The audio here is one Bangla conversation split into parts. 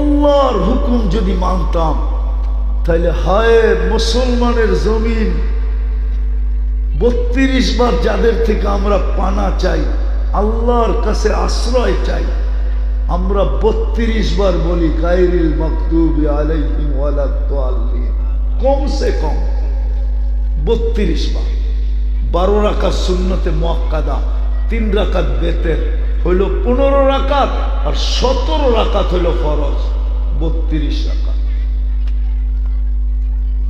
আল্লাহর হুকুম যদি মানতাম তাহলে হায় মুসলমানের জমিন, বত্রিশ বার যাদের থেকে আমরা পানা চাই, আল্লাহর কাছে আশ্রয় চাই, আমরা বত্রিশ বার বলি কাইরিল ওয়ালাদ্দাল্লিন কমসে কম বত্রিশ বার। বারো রাকাত সুন্নতে মোয়াক্কাদা, তিন রাকাত বেতের। হইল পনেরো রাকাত আর সতেরো রাকাত হইল ফরজ। বত্রিশ রাকাত।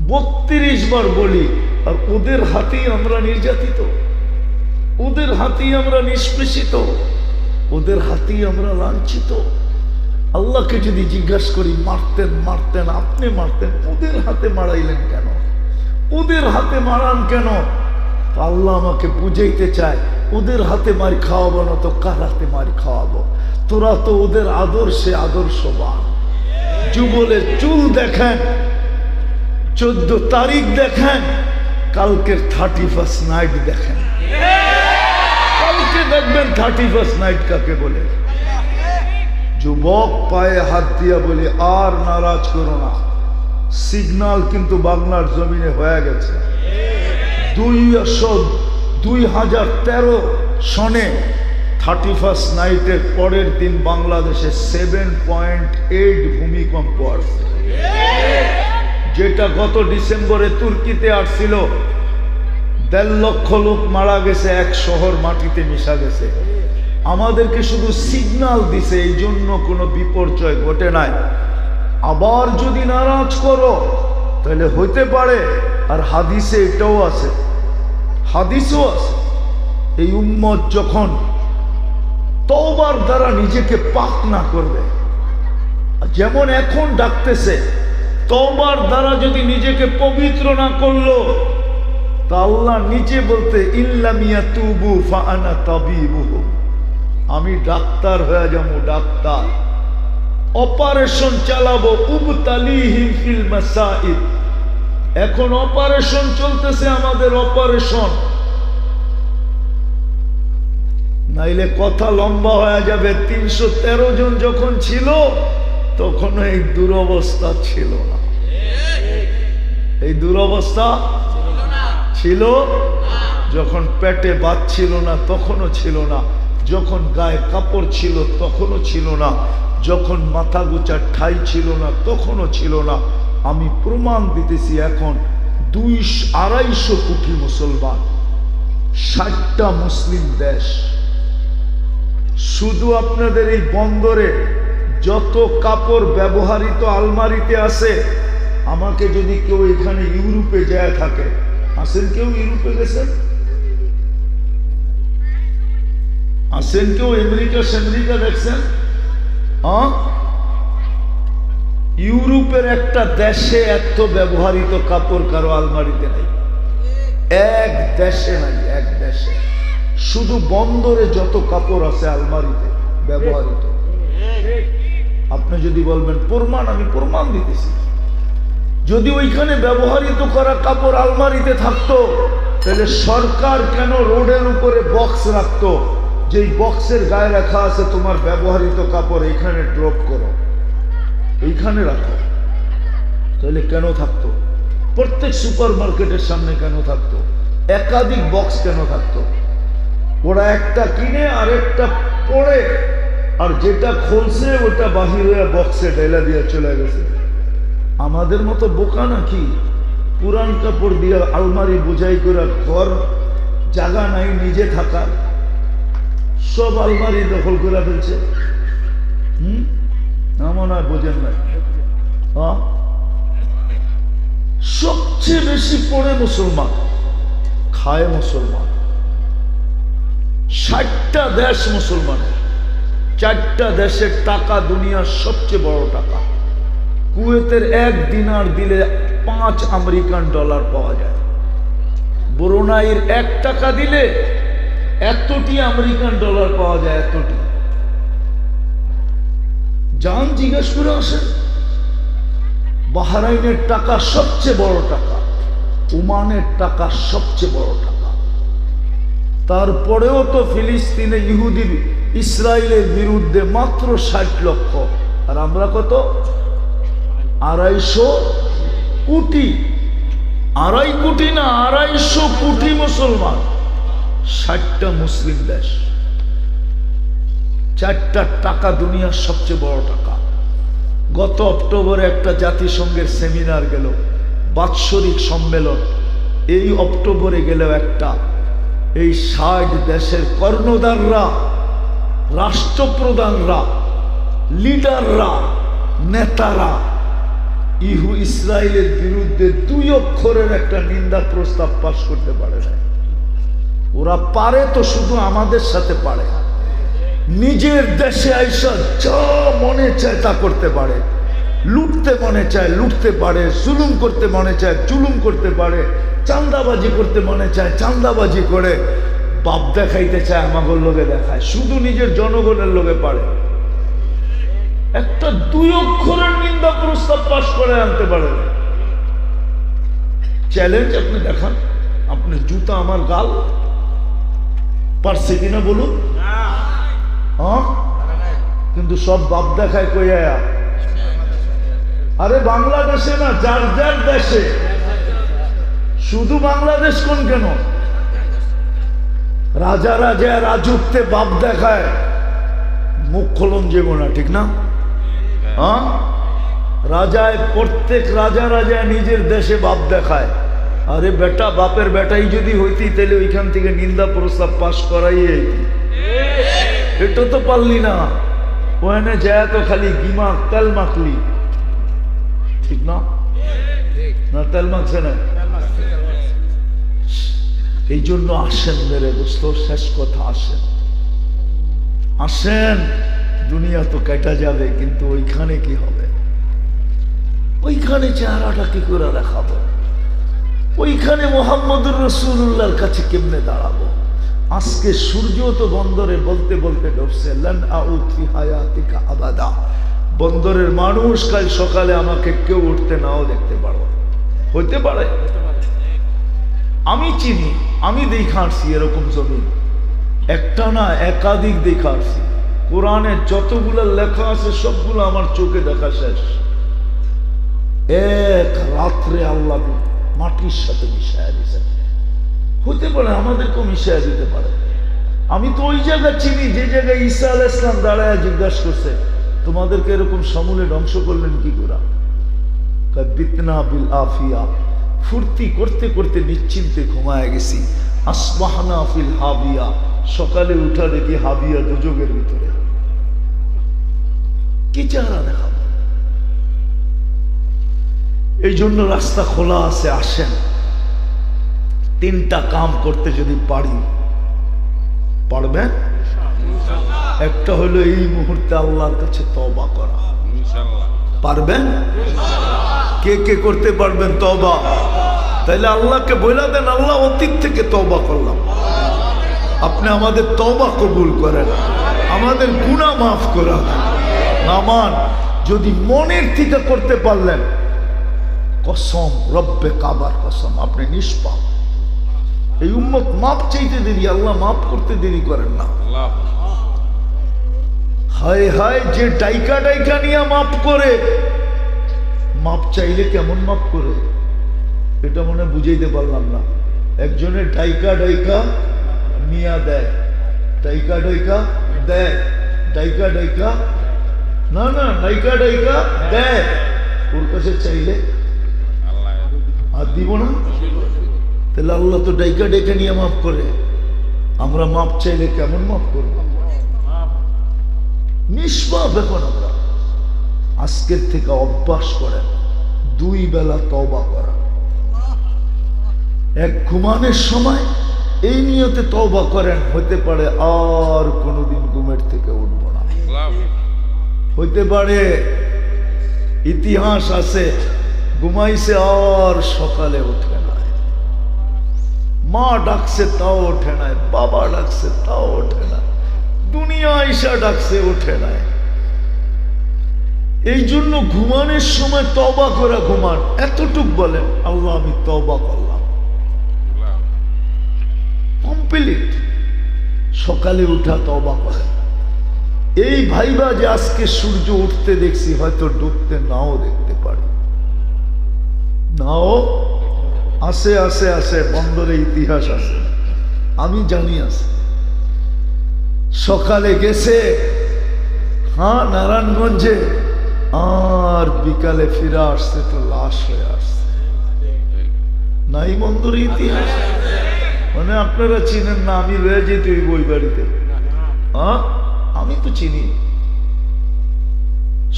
বত্রিশ বার বলি, আর ওদের হাতেই আমরা নির্যাতিত। ওদের হাতেই আমরা নিষ্পেষিত। ওদের হাতেই আমরা লাঞ্ছিত। আল্লাহকে যদি জিজ্ঞাসা করি, মারতেন মারতেন, আপনি মারতেন, ওদের হাতে মারাইলেন কেন? ওদের হাতে মারান কেন? আল্লাহ আমাকে বুঝাইতে চায়। ওদের হাতে মারি খাওয়াবো, না তো কার হাতে মারি খাওয়াবো? তোরা তো ওদের আদর্শে আদর্শবান। যুগলের চুল দেখেন, চোদ্দ তারিখ দেখেন, কালকের থার্টি ফার্স্ট নাইট দেখেন। কালকে দেখবেন থার্টি ফার্স্ট নাইট কাকে বলে? যুবক পায়ে হাত দিয়া বলি, আর নারাজ করো না। সিগনাল কিন্তু বাংলার জমিনে হয়ে গেছে। দুইশো দুই হাজার তেরো সনে থার্টি ফার্স্ট নাইটের পরের দিন বাংলাদেশে সেভেন পয়েন্ট এইট ভূমিকম্প আসছে। যেটা গত ডিসেম্বরে তুর্কিতে আসছিল। দেড় লক্ষ লোক মারা গেছে, এক শহর মাটিতে মিশা গেছে। আমাদেরকে শুধু সিগনাল দিছে, এই জন্য কোনো বিপর্যয় ঘটে নাই। আবার যদি নারাজ করো, তাহলে হইতে পারে, আর হাদিসে এটাও আছে। হাদিসও আছে, এই উম্মত যখন তওবার দ্বারা নিজেকে পাক না করবে যেমন এখন ডাকতেছে, তওবার দ্বারা যদি নিজেকে পবিত্র না করল, তা আল্লাহ নিচে বলতে ইল্লামিয়া তুবু ফানা তাবিবুহু। আমি ডাক্তার হয়ে যাব, ডাক্তার। অপারেশন চালাবো উবতালিহিম ফিল মাসাইদ। এখন অপারেশন চলতেছে আমাদের অপারেশন। নাইলে কথা লম্বা হয়ে যাবে, তিনশো তেরো জন যখন ছিল, তখন এই দুরবস্থা ছিল না। এই দুরবস্থা ছিল যখন পেটে বাদ ছিল না, তখনও ছিল না। যখন গায়ে কাপড় ছিল, তখনও ছিল না। যখন মাথা গোচার ঠাই ছিল না, তখনও ছিল না। আমি প্রমাণ দিতেছি এখন দুই আড়াইশো কোটি মুসলমান, ষাটটা মুসলিম দেশ। শুধু আপনাদের এই বন্দরে যত কাপড় ব্যবহারিত আলমারিতে আছে, আমাকে যদি কেউ এখানে ইউরোপে যায় থাকে আসেন কেউ ইউরোপে গেছেন? আসেন কেউ আমেরিকা, সেমেরিকা দেখছেন? হ্যাঁ? ইউরোপের একটা দেশে এত ব্যবহৃত কাপড় কারও আলমারিতে নাই। এক দেশে নাই, এক দেশে। শুধু বন্দরে যত কাপড় আছে আলমারিতে ব্যবহৃত। আপনি যদি বলবেন, প্রমাণ, আমি প্রমাণ দিতেছি। যদি ওইখানে ব্যবহৃত করা কাপড় আলমারিতে থাকতো, তাহলে সরকার কেন রোডের উপরে বক্স রাখতো? যেই বক্সের গায়ে রাখা আছে তোমার ব্যবহৃত কাপড়, এখানে ড্রপ করো। এইখানে রাখো। তাহলে কেন থাকতো? প্রত্যেক সুপার মার্কেটের সামনে কেন থাকতো? একাধিক বক্স কেন থাকতো? ওরা একটা কিনে আর একটা পড়ে। আর যেটা খুলছে, ওটা বাহির হয়ে বক্সে ডেলা দিয়ে চলে গেছে। আমাদের মতো বোকা নাকি? পুরান কাপড় দিয়ে আলমারি বোঝাই করে ঘর, জায়গা নাই, নিজে থাকা। সব আলমারি দখল করে ফেলছে। বোঝেন সবচেয়ে বেশি পড়ে মুসলমান, খায় মুসলমান। ষাটটা দেশ মুসলমানের চারটা দেশের টাকা দুনিয়ার সবচেয়ে বড় টাকা। কুয়েতের এক দিনার দিলে পাঁচ আমেরিকান ডলার পাওয়া যায়। ব্রুনাইয়ের এক টাকা দিলে এতটি আমেরিকান ডলার পাওয়া যায় এতটি। যান জিজ্ঞেস করে আসেন বাহারাইনের টাকা সবচেয়ে বড় টাকা, ওমানের টাকা সবচেয়ে বড় টাকা। তারপরেও তো ফিলিস্তিনে ইহুদির ইসরায়েলের বিরুদ্ধে মাত্র ষাট লক্ষ, আর আমরা কত? আড়াইশো কোটি। আড়াই কোটি না, আড়াইশো কোটি মুসলমান। ষাটটা মুসলিম দেশ। চারটা টাকা দুনিয়ার সবচেয়ে বড় টাকা। গত অক্টোবরে একটা জাতিসংঘের সেমিনার গেল, বাৎসরিক সম্মেলন। এই অক্টোবরে গেল একটা। এই ষাট দেশের কর্ণধাররা, রাষ্ট্রপ্রধানরা, লিডাররা, নেতারা, ইহু ইসরায়েলের বিরুদ্ধে দুই অক্ষরের একটা নিন্দা প্রস্তাব পাশ করতে পারে না ওরা পারে তো শুধু আমাদের সাথে পারে। নিজের দেশে আইসা যা মনে চায় তা করতে পারে। লুটতে মনে চায়, লুটতে পারে, জুলুম করতে মনে চায়, জুলুম করতে পারে চান্দাবাজি করতে মনে চায় চান্দাবাজি করে বাপ দেখাইতে চায়, আমাগর লোকে দেখায়, শুধু নিজের জনগণের লোকে পারে। একটা দুই অক্ষরের নিন্দা প্রস্তাব পাশ করে আনতে পারে চ্যালেঞ্জ আপনি দেখান, আপনি জুতা আমার গাল, পারছে কিনা বলুন। হ্যাঁ? কিন্তু সব বাপ দেখায় কইয়া আরে বাংলাদেশে না, যার যার দেশে। শুধু বাংলাদেশ কোন কেন? রাজা রাজা রাজুকতে বাপ দেখায়। মুখ খোলন যেগো না, ঠিক না? হ্যাঁ? রাজায়, প্রত্যেক রাজা রাজা নিজের দেশে বাপ দেখায়। আরে বেটা, বাপের বেটাই যদি হইতি, তাহলে ওইখান থেকে নিন্দা প্রস্তাব পাশ করাই এটা তো পারলি না। ওখানে যায় তো খালি গিমা তেল মাখলি। ঠিক না? না, তেল মাখছে না? এই জন্য আসেন মেরে শেষ কথা আসেন। আসেন, দুনিয়া তো কেটা যাবে, কিন্তু ওইখানে কি হবে? ওইখানে চেহারাটা কি করে দেখাবো? ওইখানে মোহাম্মদুর রসুল্লাহর কাছে কেমনে দাঁড়াবো? আজকে সূর্য তো বন্দরে বলতে বলতে ডুবছে আবাদা। বন্দরের মানুষ কাল সকালে আমাকে কেউ উঠতে নাও দেখতে পারো। হইতে পারে। আমি চিনি, আমি দেখা আসছি এরকম জমিন। একটা না একাধিক দেখা আসছি কোরআনে যতগুলো লেখা আছে, সবগুলো আমার চোখে দেখা শেষ। এক রাত্রে আল্লাহ মাটির সাথে মিশায় দিছে হতে পারে, আমাদেরকেও মিশায় দিতে পারে। আমি তো ওই জায়গা চিনি, যে জায়গায় ঈসা আল ইসলাম দাঁড়ায় জিজ্ঞাসা করছে, তোমাদেরকে এরকম সমূলে ধ্বংস করলেন কি করে? বিতনা বিল আফিয়া, ফুর্তি করতে করতে নিশ্চিন্তে ঘুমায় গেছি। আসমাহানা ফিল হাবিয়া, সকালে উঠা দেখি হাবিয়া দুযোগের ভিতরে। কি চেহারা দেখাবো? এই জন্য রাস্তা খোলা আছে, আসেন। তিনটা কাম করতে যদি পারি পারবেন? একটা হলো এই মুহূর্তে আল্লাহর কাছে তবা করা। পারবেন? কে কে করতে পারবেন তবা তাইলে আল্লাহকে বলে দেন আল্লাহ অতীত থেকে তবা করলাম। আপনি আমাদের তবা কবুল করেন। আমাদের গুণা মাফ করা নামান যদি মনের থেকে করতে পারলেন কসম রব্বে কাবার কসম আপনি নিষ্পাপ। এই উম্মত মাপ চাইতে দেরি আল্লাহ মাফ করতে দেরি করেন না। হায় হায় যে ডাইকা ডাইকা নিয়ে মাপ করে মাপ চাইলে কেমন মাপ করে? এটা মনে বুঝাইতে পারলাম না। একজনের ডাইকা ডাইকা মিয়া দেয় ডাইকা ডাইকা দেয় ডাইকা ডাইকা না না ডাইকা ডাইকা দেয়। ওর কাছে চাইলে আর দিব না? তাহলে আল্লাহ তো ডাইকা ডেকে নিয়ে মাফ করে। আমরা মাপ চাইলে কেমন মাফ করব? নিষ্পাপ এখন আমরা। আজকের থেকে অভ্যাস করেন, দুই বেলা তবা করা। এক ঘুমানোর সময় এই নিয়তে তবা করেন হতে পারে আর কোনোদিন ঘুমের থেকে উঠবো না। হইতে পারে ইতিহাস আছে, ঘুমাইছে আর সকালে না। মা ডাকছে, তাও ওঠে নাই বাবা ডাকছে, তাও ওঠে না, দুনিয়া ঈশা ডাকছে, ওঠে নাই এই জন্য ঘুমানোর সময় তবা করা ঘুমান। এতটুক বলেন, আল্লাহ, আমি তবা করলাম। কমপ্লিট। সকালে উঠা তবা করে। এই ভাইবা যে আজকে সূর্য উঠতে দেখছি, হয়তো ডুবতে নাও দেখতে পারি। নাও আসে আসে আসে বন্দরে ইতিহাস আছে। আমি জানি আছে। সকালে গেছে হ্যাঁ নারায়ণগঞ্জে আর বিকালে ফিরে আসছে তো লাশ হয়ে আসছে। নাই বন্দরে ইতিহাস? মানে আপনারা চিনেন না, আমি লয়ে যেতে ওই বই বাড়িতে আমি তো চিনি।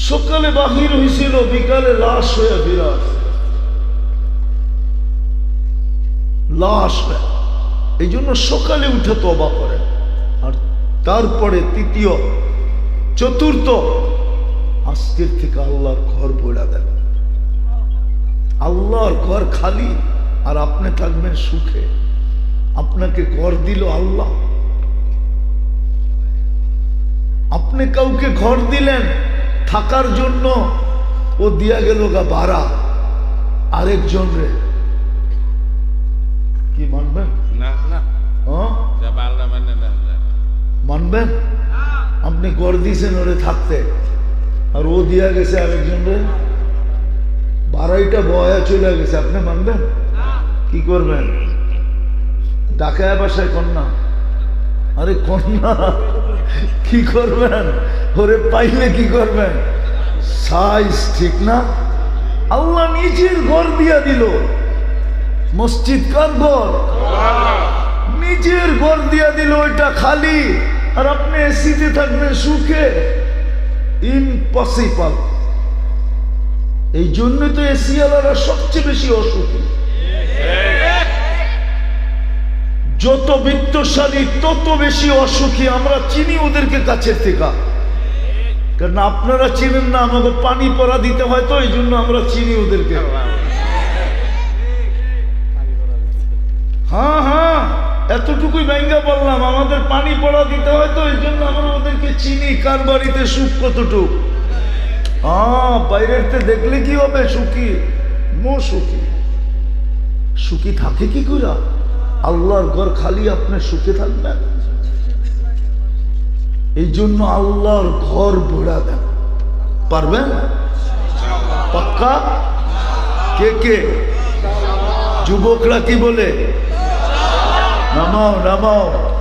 সকালে বাহির হয়েছিল বিকালে লাশ হয়ে ফিরে আসছে। লাশ এই জন্য সকালে উঠে তবা করেন আর তারপরে তৃতীয়, চতুর্থ, আজকের থেকে আল্লাহর ঘর বইলা দেন। আল্লাহর ঘর খালি, আর আপনি থাকবেন সুখে। আপনাকে ঘর দিল আল্লাহ। আপনি কাউকে ঘর দিলেন থাকার জন্য, ও দিয়া গেল গা বাড়া আরেকজন রে মানবেন আপনি ঘর দিয়েছেন ওরে থাকতে। আর ও দিয়া গেছে আরেকজন রে বাড়াইটা বয়া চলে গেছে আপনি মানবেন? কি করবেন? ডাকায় বাসায় কন্যা। আরে কন্যা কি করবেন? ওরে পাইলে কি করবেন? সাইজ ঠিক না? আল্লাহ নিজের ঘর দিয়া দিল। মসজিদ কার ঘর? নিজের ঘর দিয়া দিল ওইটা খালি। আর আপনি এসিতে থাকবেন সুখে। ইম্পসিবল এই জন্যই তো এসিওয়ালারা সবচেয়ে বেশি অসুখী। যত বিত্তশালী, তত বেশি অসুখী আমরা চিনি ওদেরকে কাছের থেকে। কারণ আপনারা চিনেন না, আমাকে পানি পরা দিতে হয় তো, এই জন্য আমরা চিনি ওদেরকে। হ্যাঁ হ্যাঁ। এতটুকুই ব্যাঙ্গা বললাম, আমাদের পানি পড়া দিতে হয় তো, এই জন্য আমরা ওদেরকে চিনি, কার বাড়িতে সুখ কতটুক? বাইরের তে দেখলে কি হবে সুখী? মো সুখী। সুখী থাকে কি করে আল্লাহর ঘর খালি, আপনি সুখে থাকবেন। এই জন্য আল্লাহর ঘর ভরা দেন। পারবেন? পাক্কা? কে কে? যুবকরা কি বলে? Na mão, na mão.